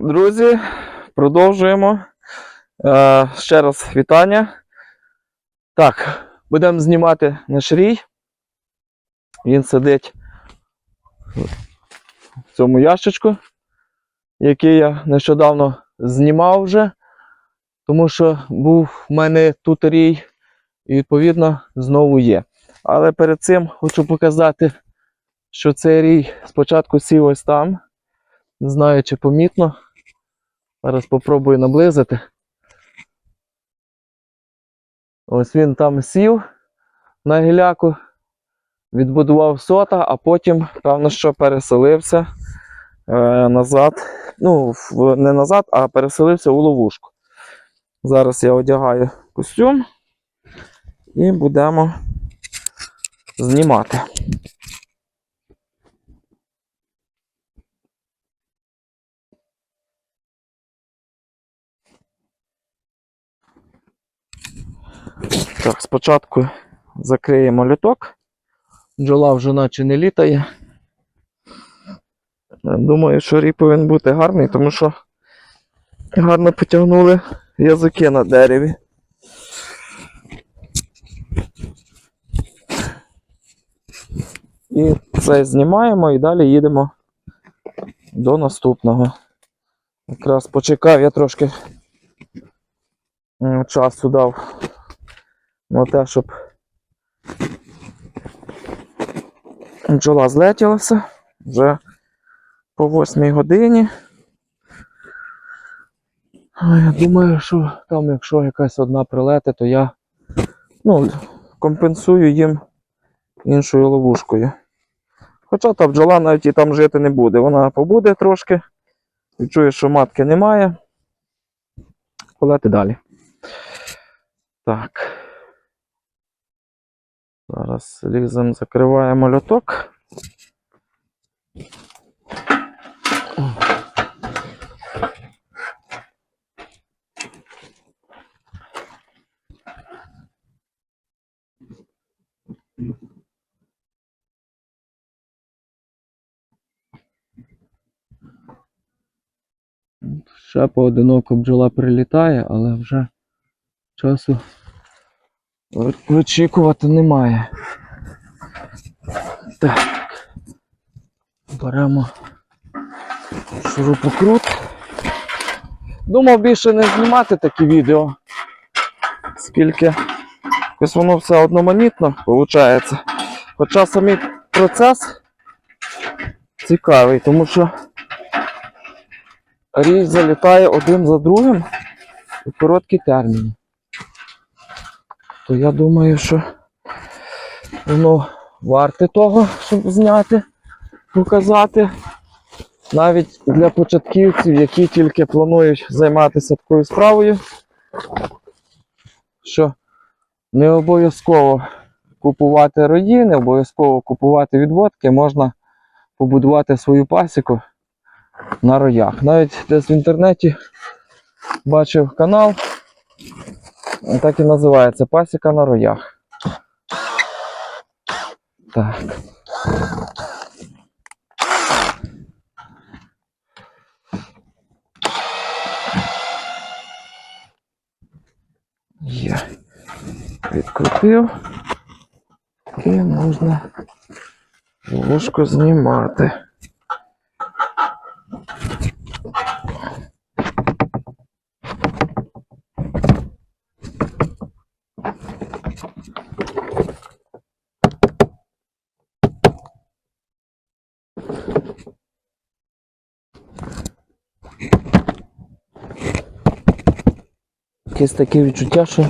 Друзі, продовжуємо. Е, ще раз вітання. Так, будемо знімати наш рій. Він сидить в цьому ящичку, який я нещодавно знімав вже, тому що був в мене тут рій, і відповідно знову є. Але перед цим хочу показати, що цей рій спочатку сів ось там. Не знаю, чи помітно. Зараз попробую наблизити. Ось він там сів на гіляку, відбудував сота, а потім, певно, що переселився е, назад. Ну, не назад, а переселився у ловушку. Зараз я одягаю костюм і будемо знімати. Так, спочатку закриємо літок. Бджола вже наче не літає. Думаю, що рій повинен бути гарний, тому що гарно потягнули язики на дереві. І це знімаємо і далі їдемо до наступного. Якраз почекав, я трошки часу дав на те, щоб бджола злетілася вже по 8 годині. Я думаю, що там, якщо якась одна прилети, то я ну, компенсую їм іншою ловушкою. Хоча та бджола навіть і там жити не буде. Вона побуде трошки, відчує, що матки немає. Полети далі. Так. Зараз лізем, закриваємо льоток. Ще поодиноко бджола прилітає, але вже часу вичікувати немає. Так. Беремо шурупокрут. Думав більше не знімати такі відео, оскільки якось воно все одноманітно виходить. Хоча самий процес цікавий, тому що рій залітає один за другим у короткі терміни. То я думаю, що воно варте того, щоб зняти, показати. Навіть для початківців, які тільки планують займатися такою справою, що не обов'язково купувати рої, не обов'язково купувати відводки, можна побудувати свою пасіку на роях. Навіть десь в інтернеті бачив канал, так і називається пасіка на роях. Так. Є. Відкрутив. І можна ложку знімати. Якесь таке відчуття, що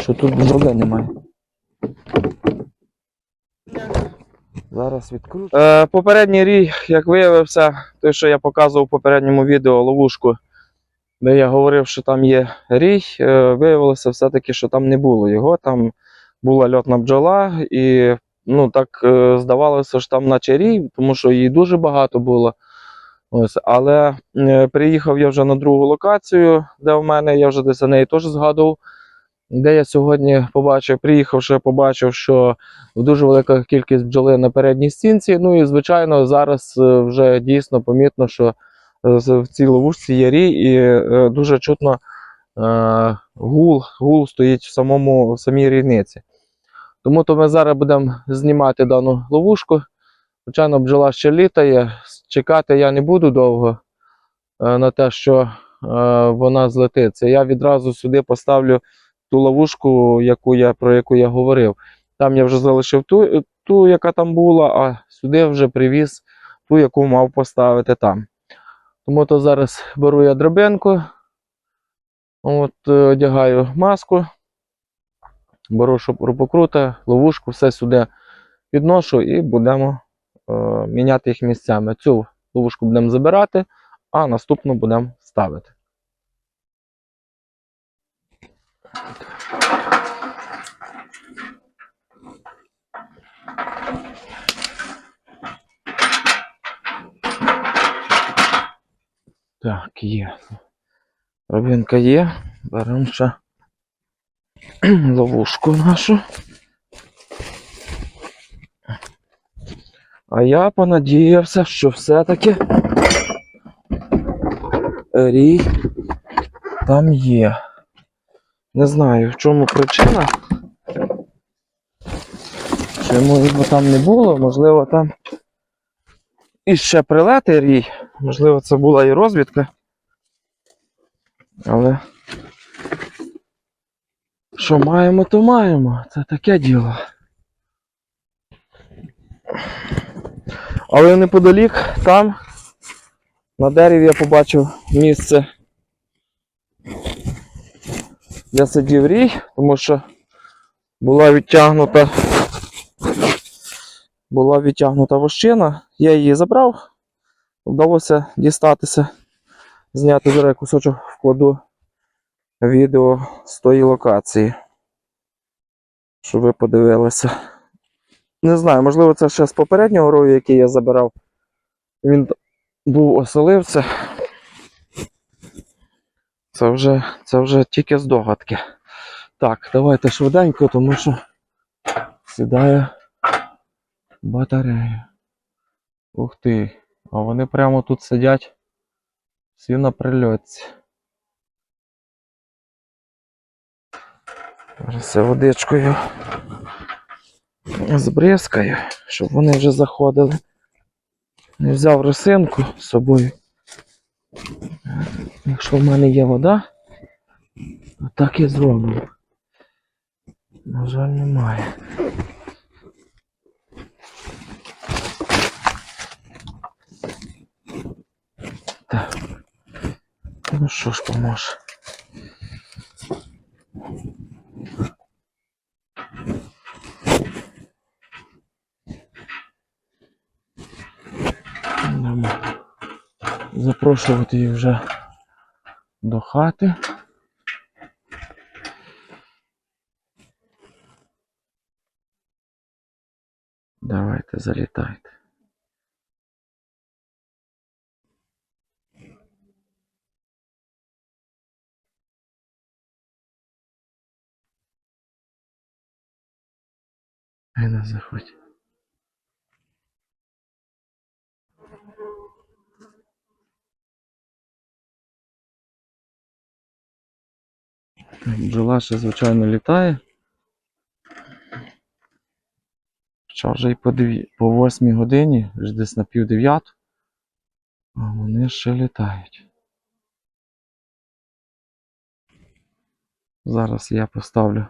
що тут бджоли немає. Зараз відкручу. Е, попередній рій, як виявився, той, що я показував в попередньому відео ловушку, де я говорив, що там є рій, е, виявилося все-таки, що там не було його. Там була льотна бджола, і ну, так е, здавалося, що там наче рій, тому що її дуже багато було. Ось, але е, приїхав я вже на другу локацію, де в мене, я вже десь за неї теж згадував. де я сьогодні побачив, приїхавши, побачив, що дуже велика кількість бджоли на передній стінці. Ну і звичайно, зараз е, вже дійсно помітно, що е, в цій ловушці є рій, і е, дуже чутно е, гул, гул стоїть в самому в самій рійниці. Тому то ми зараз будемо знімати дану ловушку. Звичайно, бджола ще літає. Чекати я не буду довго е, на те, що е, вона злетиться. Я відразу сюди поставлю ту ловушку, яку я, про яку я говорив. Там я вже залишив ту, ту, яка там була, а сюди вже привіз ту, яку мав поставити там. Тому то зараз беру я драбинку, от, е, одягаю маску, беру шурупокрута, ловушку, все сюди підношу і будемо міняти їх місцями. Цю ловушку будемо забирати, а наступну будемо ставити. Так, є. Робінка є. Беремо ще ловушку нашу. А я понадіявся, що все-таки рій там є. Не знаю, в чому причина. Чому його там не було, можливо, там і ще прилети рій. Можливо, це була і розвідка. Але що маємо, то маємо. Це таке діло. Але неподалік там на дереві я побачив місце, де сидів рій, тому що була відтягнута була відтягнута вощина, я її забрав, вдалося дістатися, зняти зараз кусочок вкладу відео з тої локації, щоб ви подивилися. Не знаю, можливо, це ще з попереднього рою, який я забирав. Він був оселився. Це вже, це вже тільки здогадки. Так, давайте швиденько, тому що сідає батарея. Ух ти. А вони прямо тут сидять всі на прильотці. Зараз водичкою збризкаю, щоб вони вже заходили. Не взяв росинку з собою. Якщо в мене є вода, то так і зроблю. На жаль, немає. Так. Ну що ж поможе. Будемо запрошувати їх вже до хати. Давайте залітайте. Ай, заходь. Бджола ще, звичайно, літає. Хоча вже і по, дві, по 8 годині, вже десь на пів дев'яту, а вони ще літають. Зараз я поставлю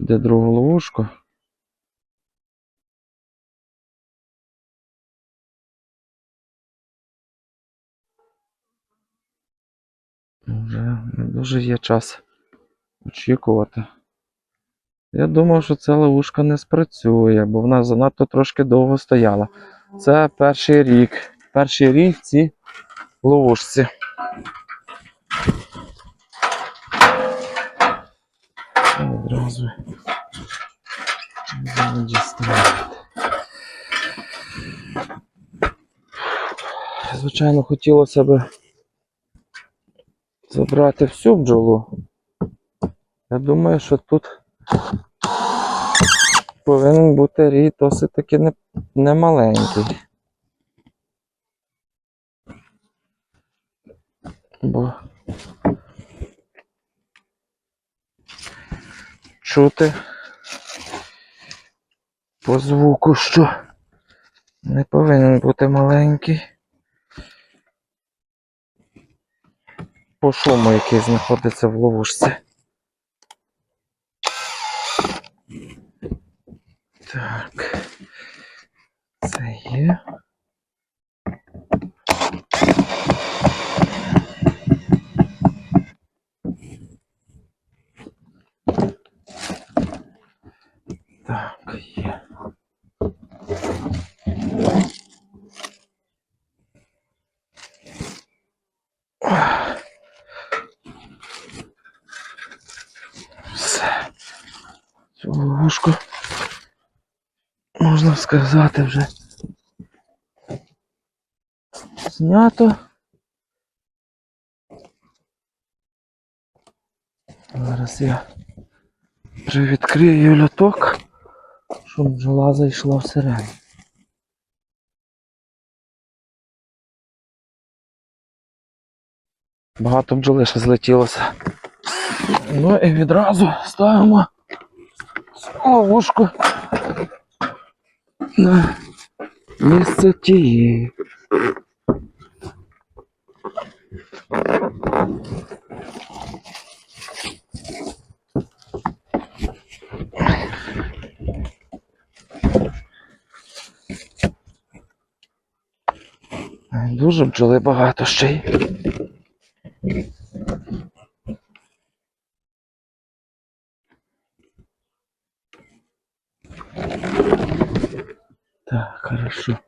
де другу ловушку. Вже не дуже є час очікувати. Я думав, що ця ловушка не спрацює, бо вона занадто трошки довго стояла. Це перший рік. Перший рік в цій ловушці. Одразу. Звичайно, хотілося б забрати всю бджолу. Я думаю, що тут повинен бути рій досить таки не, не маленький. Бо чути по звуку, що не повинен бути маленький. По шуму, який знаходиться в ловушці. Так. Це є. Так, є. Все. Цю ловушку можна сказати вже знято. Зараз я привідкрию люток, щоб бджола зайшла всередину. Багато бджоли ще злетілося. Ну і відразу ставимо ловушку на тієї. Дуже бджоли багато ще й. Так, хорошо.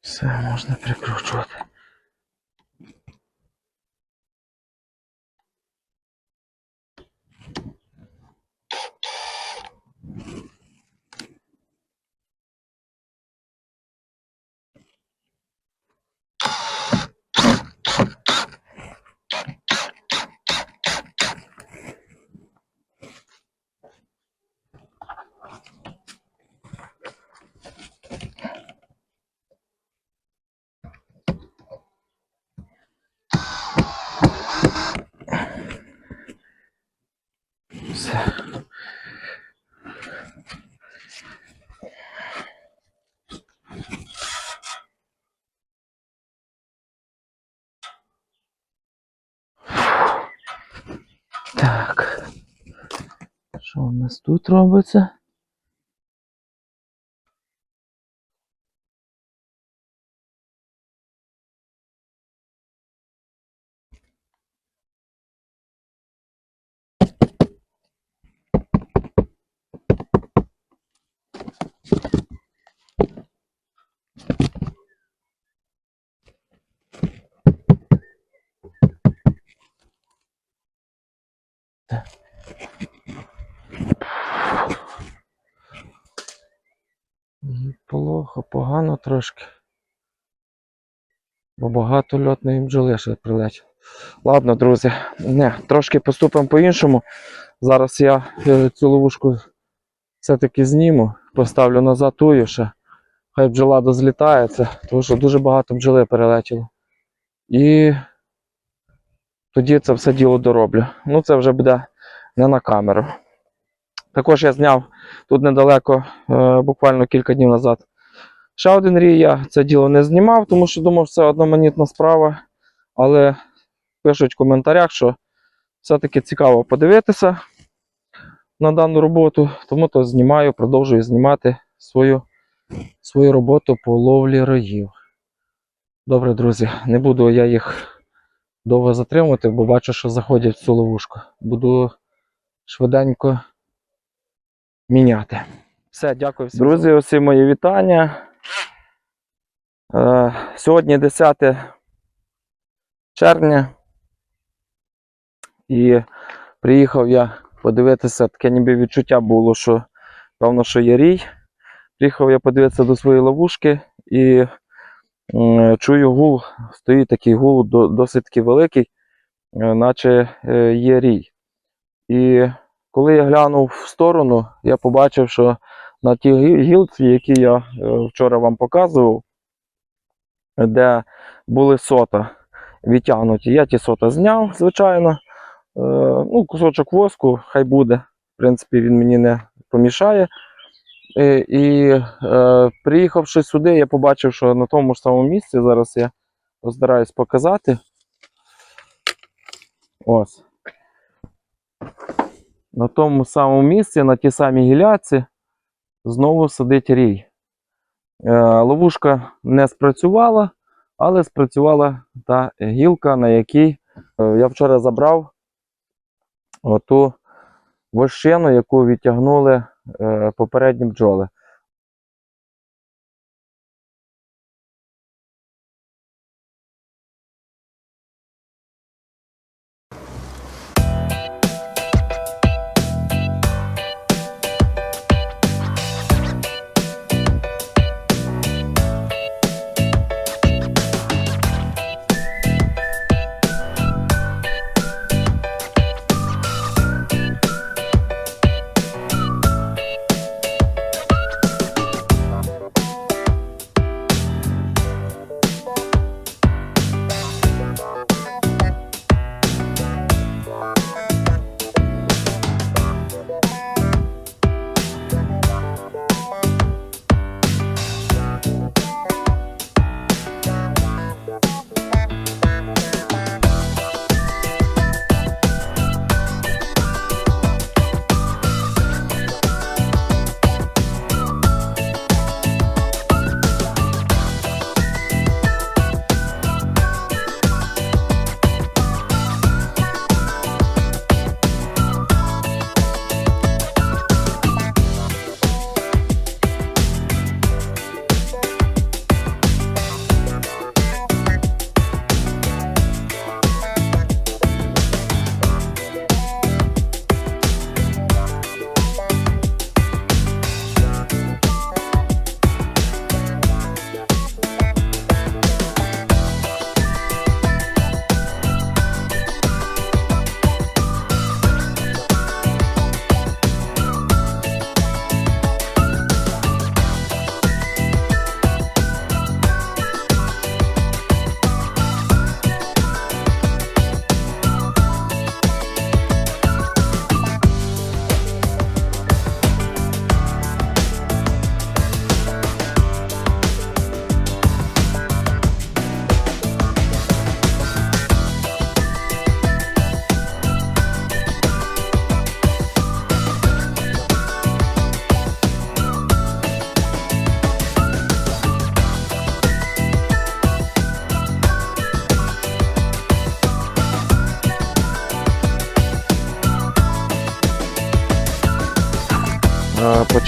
Все можна прикручувати. Нас тут робиться? М, Плохо, погано трошки. Бо багато льотної бджоли ще прилетіло. Ладно, друзі, не, трошки поступимо по-іншому. Зараз я е, цю ловушку все-таки зніму, поставлю назад тую ще. Хай бджола дозлітається, тому що дуже багато бджоли перелетіло. І тоді це все діло дороблю. Ну, це вже буде не на камеру. Також я зняв тут недалеко, е, буквально кілька днів назад. Ще один рій я це діло не знімав, тому що думав, що це одноманітна справа. Але пишуть в коментарях, що все-таки цікаво подивитися на дану роботу, тому то знімаю, продовжую знімати свою, свою роботу по ловлі роїв. Добре, друзі, не буду я їх довго затримувати, бо бачу, що заходять в цю ловушку. Буду швиденько міняти. Все, дякую всім. Друзі, усі мої вітання. Е, сьогодні 10 червня. І приїхав я подивитися, таке ніби відчуття було, що певно, що є рій. Приїхав я подивитися до своєї ловушки і чую гул, стоїть такий гул досить таки великий, е, наче е, є рій. І коли я глянув в сторону, я побачив, що на гі- гілці, які я е, вчора вам показував, де були сота відтягнуті, я ті сота зняв, звичайно. Е, ну, кусочок воску, хай буде. В принципі, він мені не помішає. Е, І е, приїхавши сюди, я побачив, що на тому ж самому місці, зараз я постараюсь показати. Ось. На тому самому місці, на тій самій гіляці, знову сидить рій. Е, ловушка не спрацювала, але спрацювала та гілка, на якій е, я вчора забрав оту вощину, яку відтягнули е, попередні бджоли.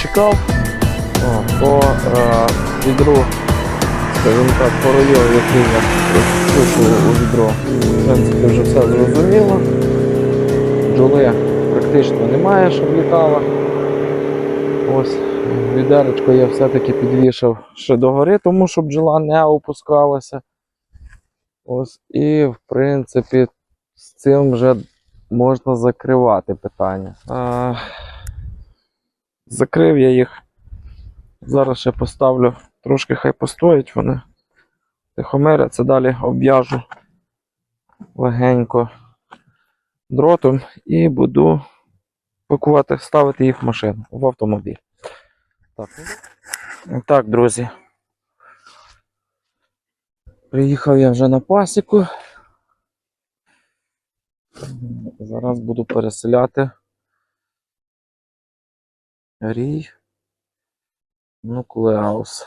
Е, почекав о, по е, відру, скажімо так, по рою, який я розпишу у відро. В принципі, вже все зрозуміло. Бджоли практично немає, щоб літала. Ось відеречко я все-таки підвішав ще догори, тому що бджола не опускалася. Ось, і в принципі з цим вже можна закривати питання. Закрив я їх. Зараз ще поставлю, трошки хай постоять вони. Тихомиряться, далі обв'яжу легенько дротом і буду пакувати, ставити їх в машину, в автомобіль. Так, так друзі. Приїхав я вже на пасіку. Зараз буду переселяти рій нуклеаус.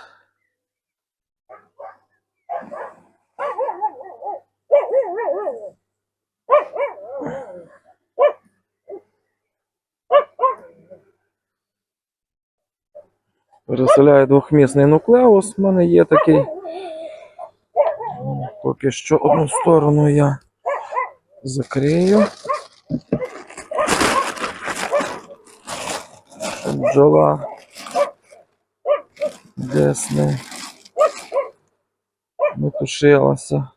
Переселяю двохмісний нуклеус. У мене є такий. Поки що одну сторону я закрию. Бджола. Десь не, тушилася.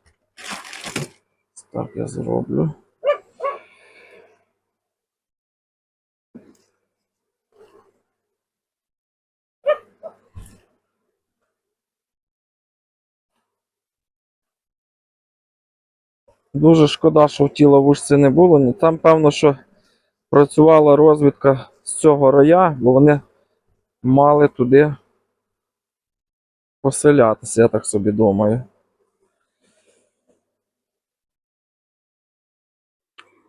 Так я зроблю. Дуже шкода, що в ті ловушці не було. Там, певно, що працювала розвідка з цього роя, бо вони мали туди поселятися, я так собі думаю.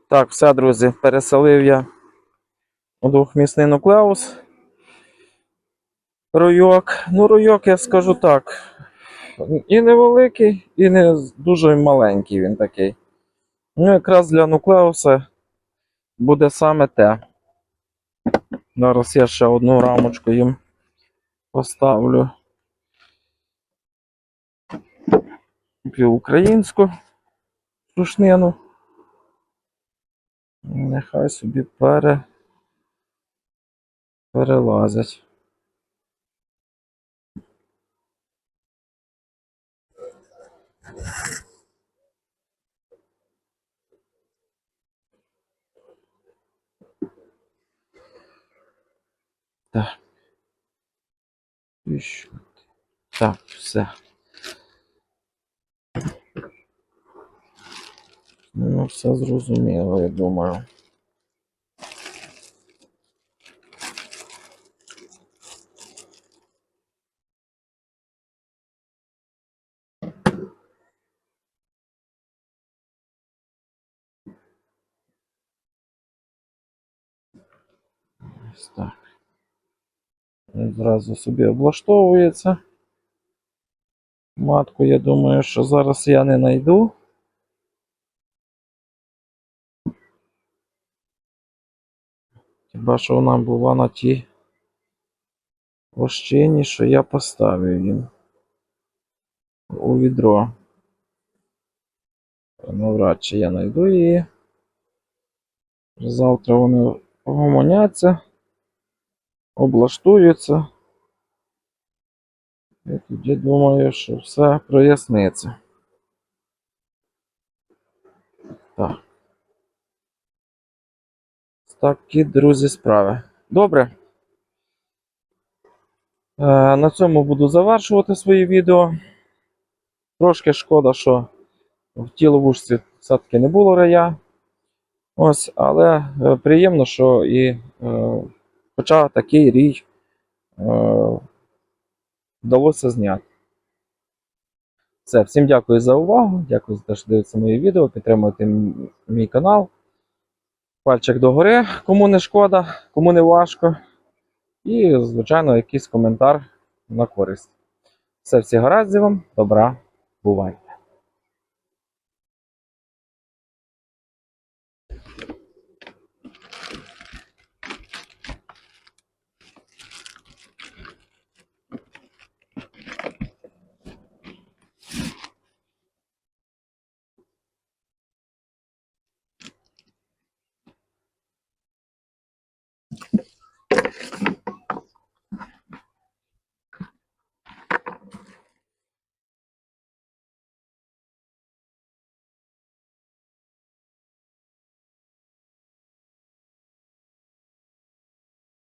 Так, все, друзі, переселив я у двохмісний нуклеус. Ройок. Ну, ройок, я скажу так. І невеликий, і не дуже маленький він такий. Ну, якраз для нуклеуса буде саме те. Зараз я ще одну рамочку їм поставлю. Українську сушнину. Нехай собі пере... перелазять. Так. Так, все. Ну, все зрозуміло, я думаю. Так. Він Зразу собі облаштовується. Матку, я думаю, що зараз я не знайду. Хіба що вона була на тій вощині, що я поставив їм у відро. Навряд чи я знайду її. Завтра вони погомоняться, облаштуються. І тоді думаю, що все проясниться. Так. Такі, друзі, справи. Добре. Е, на цьому буду завершувати своє відео. Трошки шкода, що в тій ловушці все-таки не було рая. Ось, але е, приємно, що і е, хоча такий рій е, вдалося зняти. Все, всім дякую за увагу. Дякую за те, що дивитеся мої відео. Підтримуйте мій канал. Пальчик догори, кому не шкода, кому не важко. І, звичайно, якийсь коментар на користь. Все, всі гаразд вам, добра, бувай!